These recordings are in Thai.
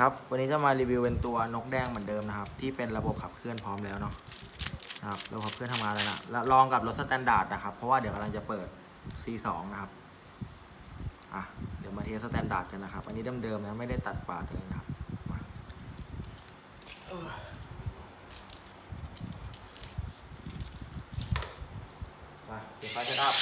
ครับวันนี้จะมารีวิวเป็นตัวนกแดงเหมือนเดิมนะครับ ที่เป็นระบบขับเคลื่อนพร้อมแล้วเนาะนะครับระบบขับเคลื่อนทำงานแล้วนะแล้วลองกับรถสแตนดาร์ดนะครับเพราะว่าเดี๋ยวกำลังจะเปิด C2 นะครับอะเดี๋ยวมาเทสสแตนดาร์ดกันนะครับ อันนี้เดิมๆนะไม่ได้ตัดปาดเลยนะครับมาเออมาเดี๋ยวไฟจะดับ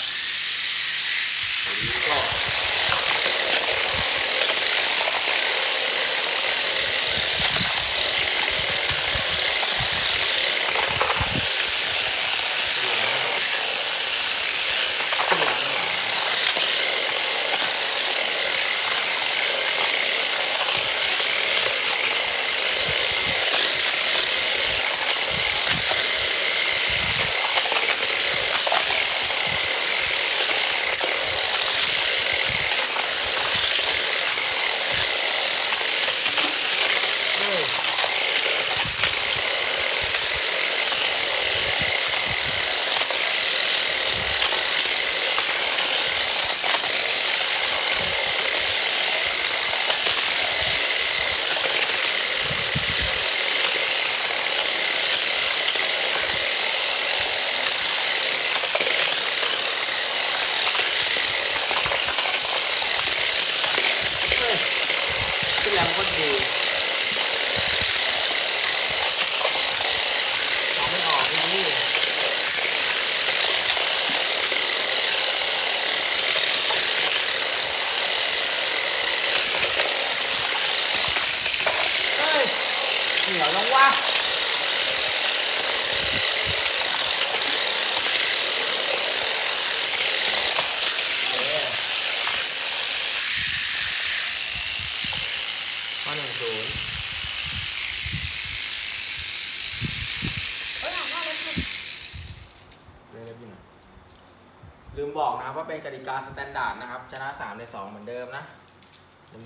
กาสแตนดาร์ดนะครับ ชนะสามในสองเหมือนเดิมนะ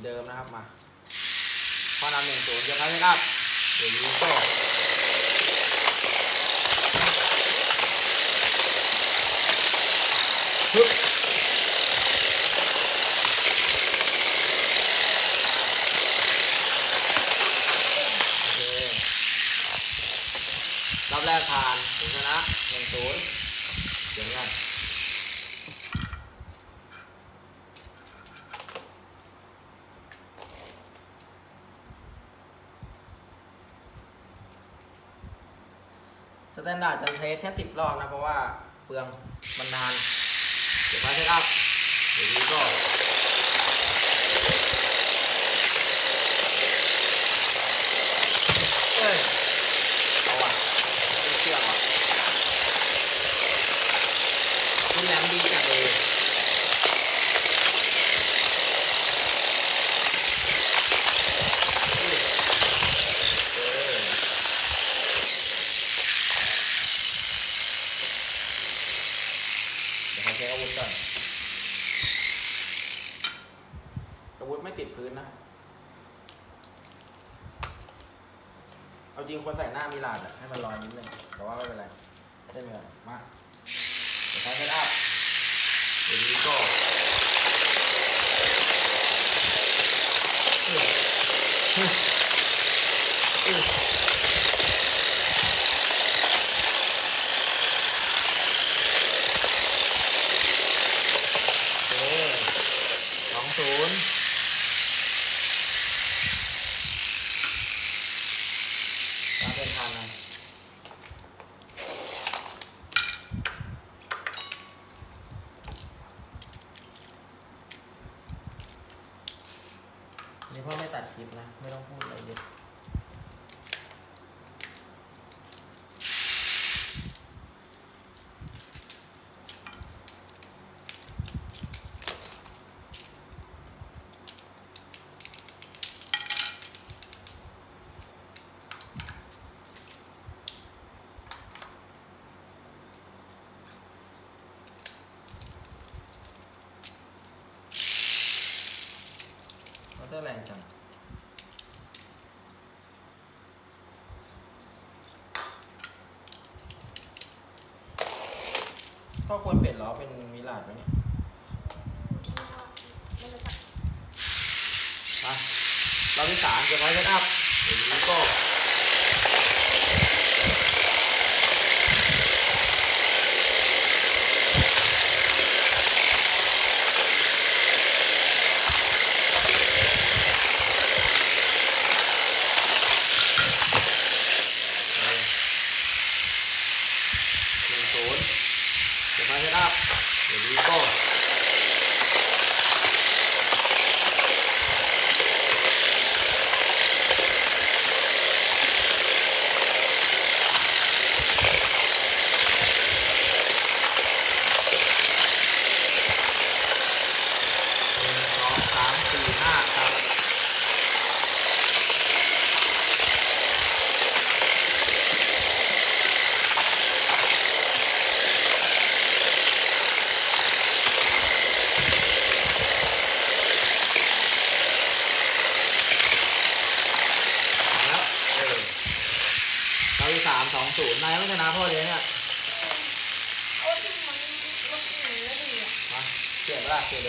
เดิมๆนะครับมาข้อนำหนึ่งศูนย์จะพัฒนาเดี๋ยวนี้ก็ฮึบโอเครอบแรกผ่านถึงชนะหนึ่งศูนย์เสียงกัน สแตนดาร์ดจะ เทสแค่สิบรอบนะเพราะว่าเปลืองมันนาน เดี๋ยวมาเซตอัพเดี๋ยวนี้ก็เอ้ยเอาว่ะไม่เชื่อว่ะคุณแหลมดีจัดเลยเออ เดี๋ยวผมใช้อาวุธก่อนอาวุธไม่ติดพื้นนะ เอาจริงคนใส่หน้ามีลาดอะให้มันลอยนิดนึง แต่ว่าไม่เป็นไรเล่นไปก่อนมา เดี๋ยวใช้เซตอัพเดี๋ยวนี้ก็เอ้ยเฮ้ยเอ้ยโอ้ยสองศูนย์ตามเป็นทันนะ นี่พ่อไม่ตัดคลิปนะ ไม่ต้องพูดอะไรเยอะมอเตอร์แรง จัง ก็ควรเปลี่ยนล้อเป็น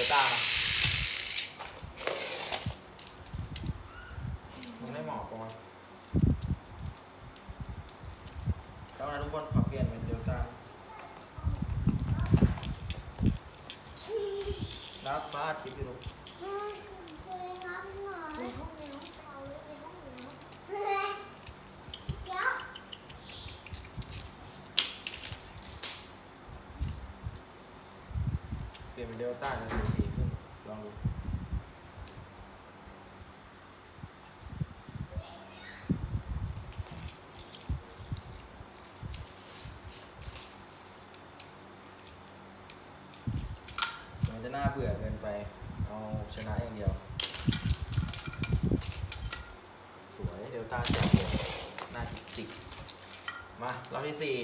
大了。 ปลี่ยนเป็นเดลต้าจะสูสีขึ้นลองดูมันจะน่าเบื่อเกินไป เอาชนะอย่างเดียว สวยเดลต้าจับน่าจิกจิกมารอบที่สี่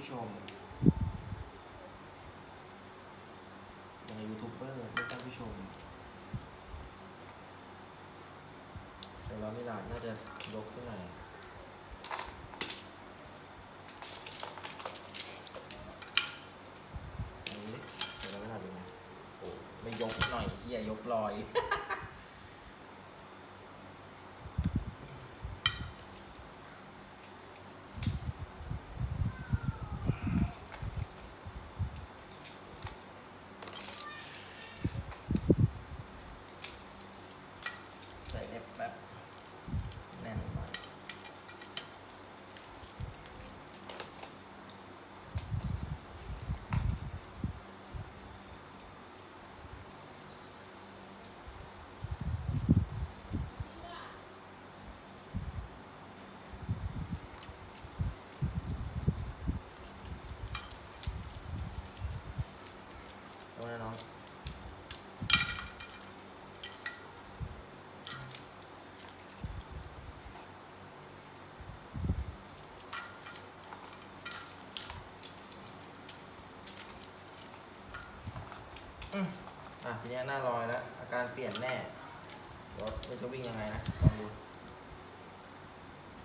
ผู้ชมอย่างยูทูบเบอร์ไม่ต้องผู้ชมแต่เราไม่หลาดน่าจะยกขึ้นหน่อยไม่ยกหน่อยเฮียยกลอย อะทีเนี้ยหน้าลอยแล้วอาการเปลี่ยนแน่เดี๋ยวเราจะวิ่งยังไงนะลองดู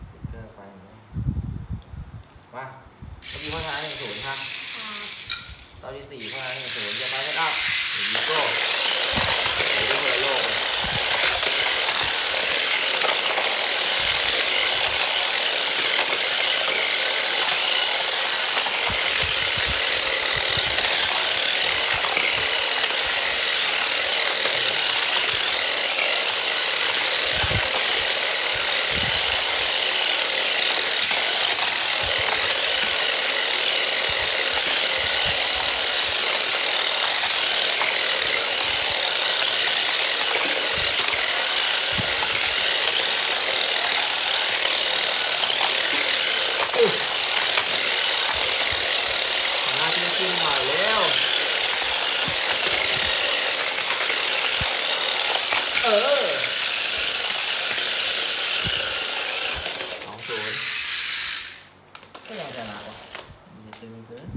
สติ๊กเกอร์ไปอย่างนี้มาเมื่อกี้พ่อชนะหนึ่งศูนย์ครับครับตอนที่สี่พ่อชนะหนึ่งศูนย์จะไปเซตอัพเดี๋ยวยูโก้เดี๋ยวยูโก้ละโลกเลยอุ๊ยขอหน้าจิ้มจิ้มหน่อยเร็ว เออสองศูนย์ก็ยังชนะวะมันจะตึงเกิน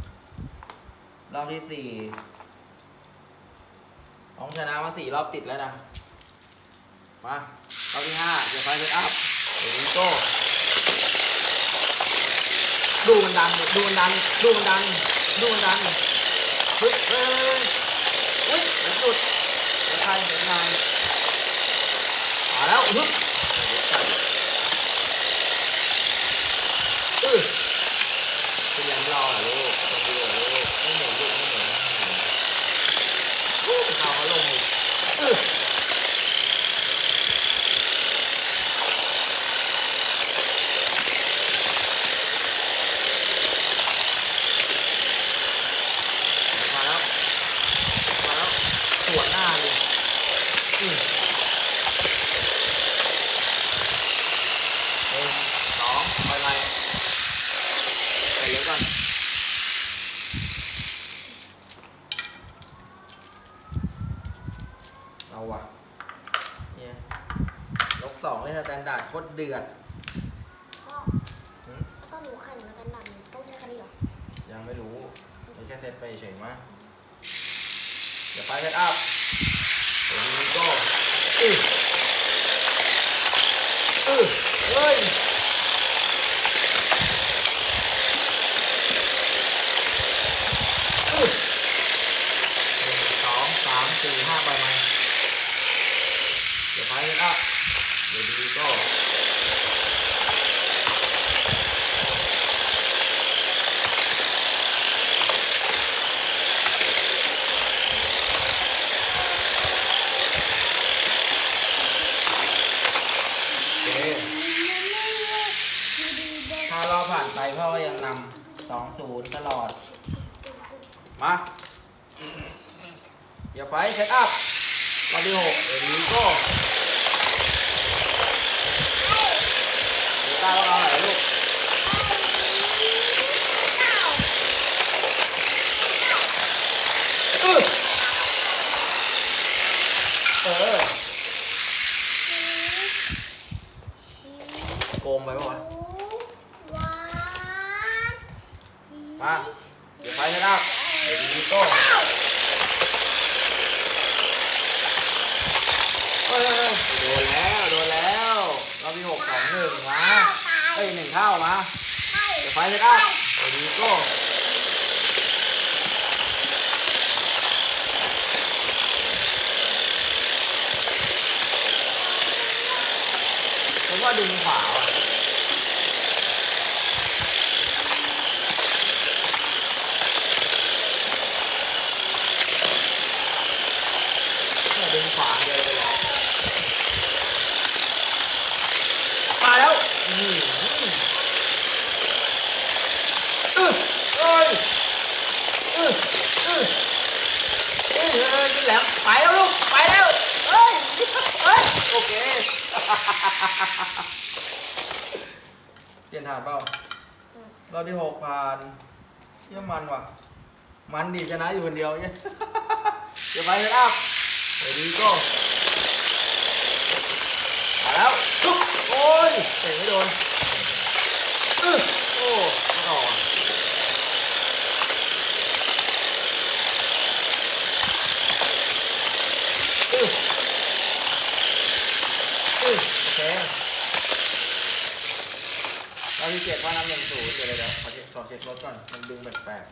รอบ ที่สี่น้องชนะมาสี่รอบติดแล้วนะ มารอบที่ห้าเดี๋ยวไฟเซตอัพเดี๋ยวโก้ดูมันดัน ดูมันดัน ดูมันดัน ดูมันดันฮ้ยเฮ้ยเฮ้ยเฮ้ยหยุดเดี๋ยวใครเดี๋ยวใครมาแล้วฮึบเออเป็นยังรอเหรอลูกต้องดูเหรอลูกไม่เหนื่อยลูกไม่เหนื่อยไม่เหนื่อยฮู้เอาเขาลง อีกเออมาแล้ว มาแล้วสวนหน้าเลยอืมหนึ่งสองไปไปไปเร็วก่อนเอาว่ะเนี่ยยกสองเลยสแตนดาร์ดโคตรเดือด ก็ หืม ต้องหนูขันมากันดันต้องใช้คันนี้เหรอ ยังไม่รู้มั นแค่เซตไปเฉยมั้งเดี๋ยวไฟเซตอัพโก้อื้ออื้อเฮ้ย อื้อหนึ่งสองสามสี่ห้าไปไหมเดี๋ยวไปเซตอัพเดี๋ยวดีโก้โอเค ถ้ารอบผ่านไปพ่อก็ยังนำสองศู นย์ตลอด มาอย่าไฟเซตอัพรอบที่หกเดี๋ยวนี้ก็เดี๋ยวตาต้องเอาไหนลูกอื้อเออโกงไปปะวะ มา เดี๋ยวไฟเซตอัพเดี๋ยวนี้ก็เฮ้ยเฮ้ยเฮ้ยโดนแล้ว โดนแล้วรอบที่หกสองหนึ่งมาเอ้ยหนึ่ ข้าวมาเดี๋ยวไฟเซตอัพเดี๋ยวนี้ก็ผมว่าดึงขวาว่ะ เนี่ยดึงขวาเดียวไปเลยมาแล้วอืมอือเอ้ยอืออือเอ้ยเอ้ยกินแหลมไปแล้วลูก ไปแล้วเอ้ยเอ้ย โอเค เปลี่ยนฐานเปล่ารอบที่หกผ่านเยี่ยมมันว่ะ มันดีชนะอยู่คนเดียวเนี่ยเดี๋ยวไปเลยอัพเดี๋ยวดีก็มาแล้วทุบโอ้ยเตะไม่โดนอื้อโอ้ไม่ต่อว่ะ เจ็ดว่านำหนึ่งศูนย์เดี๋ยวเดี๋ยวเดี๋ยวขอเช็คขอเช็ครถก่อน มันดึงแปลก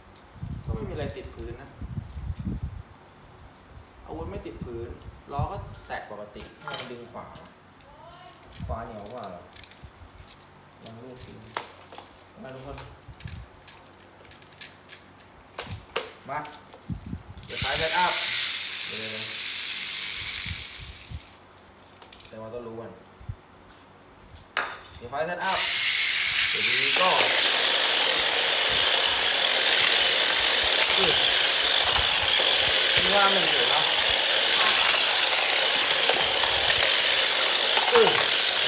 ๆก็ไม่มีอะไรติดพื้นนะ อาวุธไม่ติดพื้น ล้อก็แตกปกติมันดึงขวาขวาเหนียวกว่าเหรอยังลูกทิ้งมาทุกคน มา เดี๋ยวท้ายเซตอัพเดี๋ยวเดี๋ยวเดี๋ยวแต่ว่าต้องรู้กันเดี๋ยวไฟเซตอัพ เดี๋ยวนี้ก็อือนี่ว่าหนึ่งศูนย์เนาะอือโอเค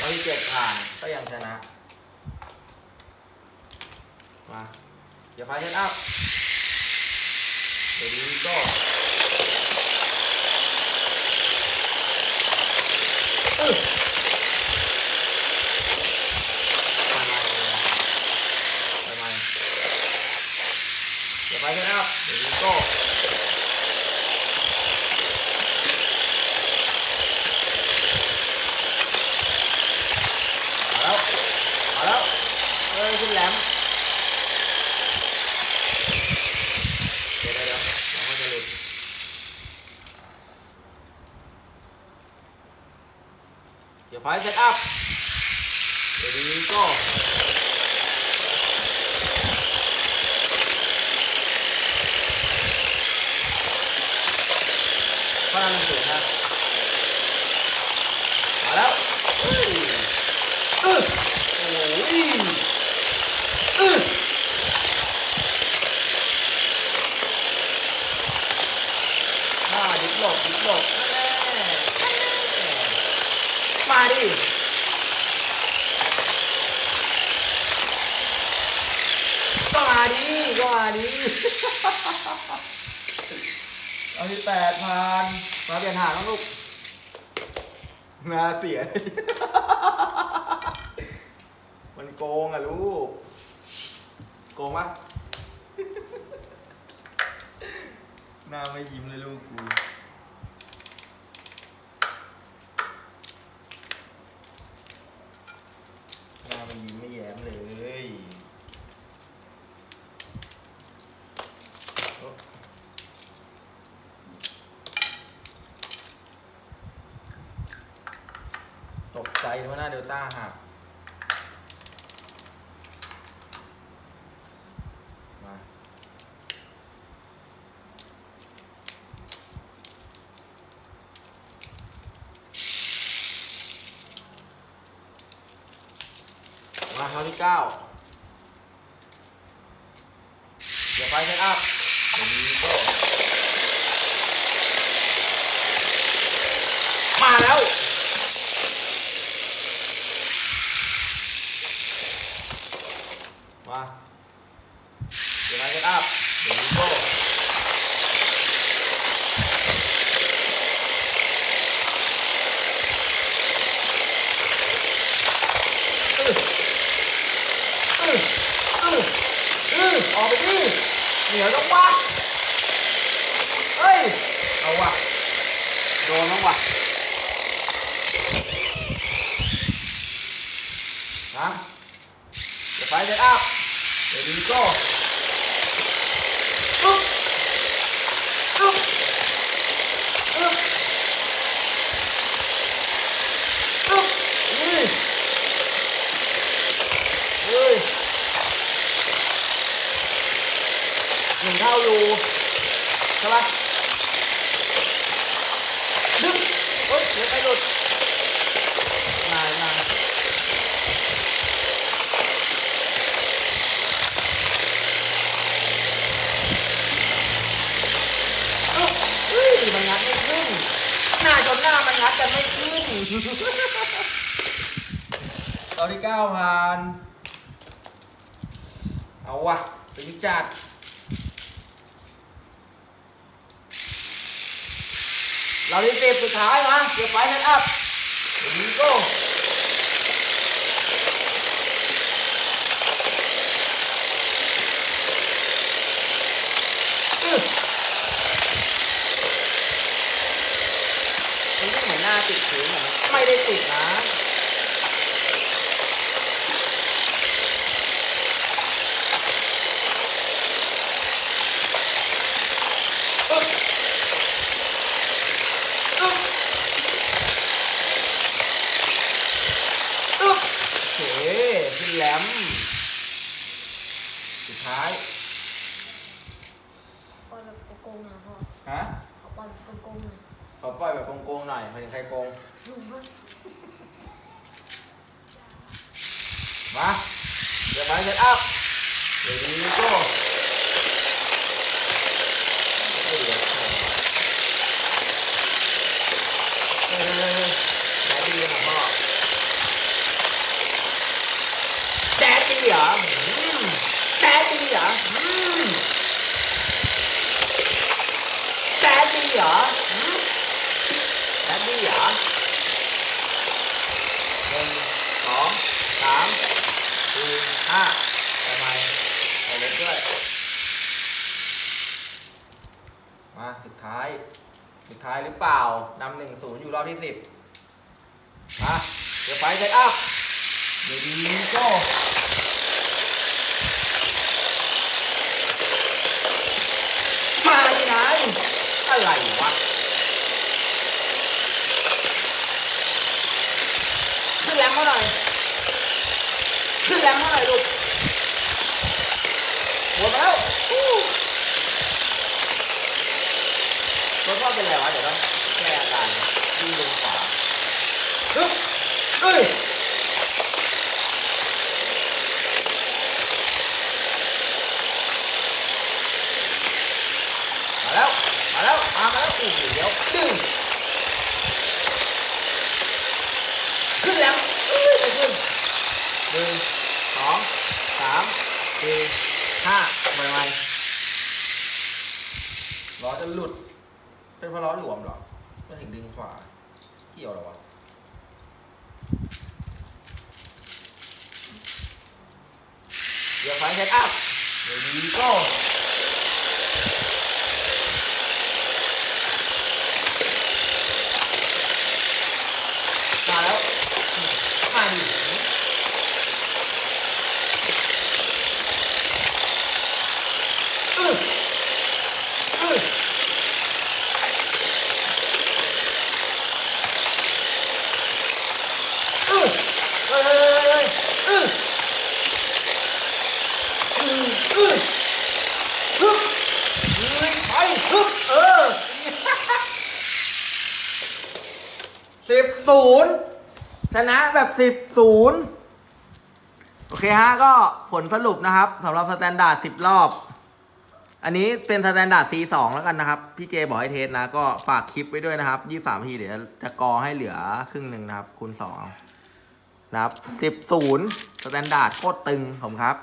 ร้อยที่เจ็ดผ่านก็ยังชนะ มาเดี๋ยวไฟเซตอัพ เดี๋ยวนี้ก็อือ ไปไปเดี๋ยวไปกันนะครับเดี๋ยวนี้ก็มาแล้ว มาแล้วเอ้ยขึ้นแหลมเดี๋ยวเดี๋ยวเดี๋ยวเดี๋ยวมันจะหลุดเดี๋ยวไฟเซตอัพ เดี๋ยวนี้ก็ พลังหนึ่งศูนย์นะมาแล้วเฮ้ย อึ๊โอ้ยอึ๊มาดิบหลบดิบหลบแน่มาดิก็มาดิก็มาดิเอาที่แปดพันมาเปลี่ยนหางแล้วลูกนาเสีย มันโกงอะลูก โกงปะ หน้าไม่ยิ้มเลยลูกกูหน้าไม่ยิ้มไม่แย้มเลยตกใจว่าหน้าเดลต้าหักมา มาคราวที่เก้าเดี๋ยวไปเซตอัพเดี๋ยวนี้ก็มาแล้ว มาเดี๋ยวไปเซตอัพเดี๋ยวนี้ก็อื้ออื้ออื้ออื้อออกไปดิเหนียวจังวะเฮ้ย เอาวะโดนมั้งวะฮะ เดี๋ยวไฟเซตอัพเดี๋ยวดีก็อึ๊บอึ๊บ อึ๊บอึ๊บนี่เฮ้ยหนึ่งเท่าอยู่ใช่ปะดึงเฮ้ยเดี๋ยวไปหลุดนายนาย เอ้าเฮ้ยมันงัดไม่ขึ้น หน้าจนหน้ามันงัดกันไม่ขึ้น ตอนที่เก้าน เอาวะถึงจัดเราที่สิบสุดท้ายมาเก็บไฟเซตอัพดี๋ยวนี้ก็อื้อมันก็เหมือนหน้าติดพื้นไม่ได้ติดนะ มป์สุดท้าย ปล่อยแบบโกงๆหน่อยพ่อ ฮะ ข อปล่อยแบบโกงๆหน่อยขอปล่อยแบบโกงๆหน่อยใครใครโกงลุงพ่อมาเดี๋ยวมาเซตอัพเดี๋ยวนี้ก็เฮ้ยเดี๋ยวเฮ้ยเฮ้ยเฮ้ยแดดดี้นะพ่อแดดดี้เหรออืมแดดดี้เหรออืมแดดดี้เหรออืมแดดดี้เหรอหนึ่งสองสามสี่ห้าไปไหมไปเล็กด้วย มาสุดท้าย สุดท้ายหรือเปล่านำหนึ่งศูนย์อยู่รอบที่สิบมาเดี๋ยวไปเซตอัพเดี๋ยวดีก็มาที่ไหนอะไรวะขึ้นแรงมาหน่อยขึ้นแรงมาหน่อยลูกหมดแล้วอู้ รถพ่อเป็นไรวะ เดี๋ยวต้องแก้อาการวิ่งลงขวาฮึบเอ้ยมา แล้ว มาแล้ว มามาแล้วอู้เดี๋ยวดึงขึ้นแล้วอ้ยไปขึ้นหนึ่งสองสามสี่ห้าไปไหมล้อจะหลุด เป็นเพราะล้อหลวมหรอก็ถึงดึงขวา เกี่ยวหรอวะเดี๋ยวไฟเซตอัพเดี๋ยวดีก้มาแล้ว มาดิอื้ออื้อ อื้อเฮ้ยเฮ้ยเฮ้ยเฮ้ยอื้ออื้ออื้อฮึบเฮ้ยไปฮึบเออ สิบศูนย์ชนะแบบสิบศูนย์โอเคฮะ ก็ผลสรุปนะครับสำหรับสแตนดาร์ดสิบรอบ อันนี้เป็นสแตนดาร์ด C2 แล้วกันนะครับ พี่เจบอกให้เทสนะ ก็ฝากคลิปไว้ด้วยนะครับ23ทีเดี๋ยวจะกอให้เหลือครึ่งหนึ่งนะครับคูณ2เองนะครับ10 0สแตนดาร์ดโคตรตึงผมครับ